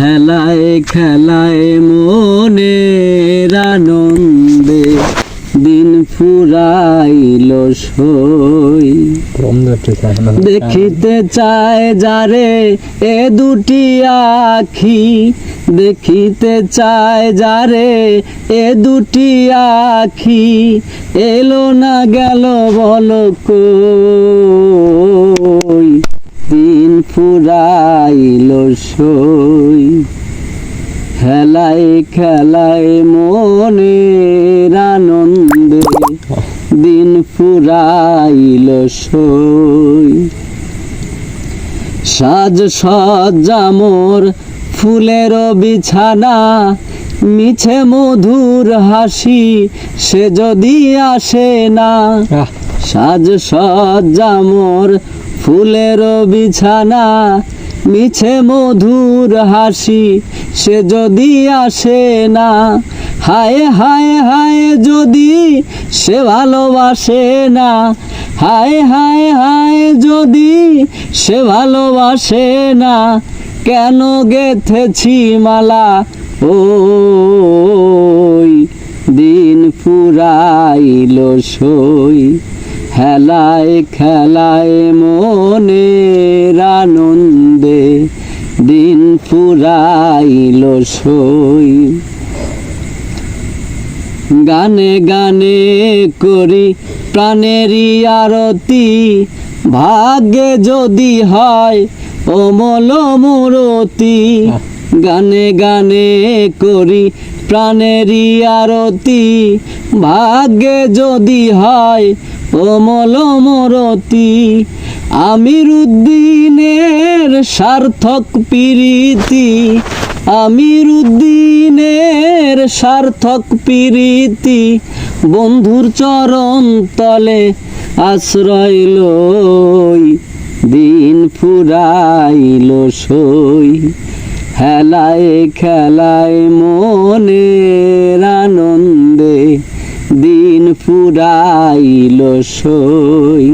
হেলায় খেলায় মনের আনন্দে দিন ফুরাইল সই। দেখিতে চায় যারে এ দুটি আখি, দেখিতে চায় যারে এ দুটি আখি, এলো না গেল বলো দিন ফুরাইল সই। খেলায় খেলায় মনে আনন্দে দিন ফুরাইল সই। সাজ সজ্জা মোর ফুলের বিছানা মিছে মধুর হাসি সে যদি আসে না। সাজ সজ্জা মোর ফুলের বিছানা, মিছে মধুর হাসি, সে যদি আসে না, হায় হায় হায় যদি সে ভালোবাসে না, হায় হায় হায় যদি সে ভালোবাসে না, কেন গেথেছি মালা, ওই দিন ফুরাইল সই। হেলায় খেলায় মনের আনন্দে দিন ফুরাইল সই। গানে গানে করি প্রাণেরই আরতি, ভাগ্যে যদি হয় অমল মূরতি গানে গানে করি প্রাণেরই আরতি। ভাগ্যে যদি হয় অমল মরতি আমির উদ্দিনের সার্থক প্রীতি। আমির উদ্দিনের সার্থক প্রীতি। বন্ধুর চরণ তলে আশ্রয় লই, দিন ফুরাইল সই। হেলায় খেলায় মনের আনন্দে দিন ফুরাইল সই।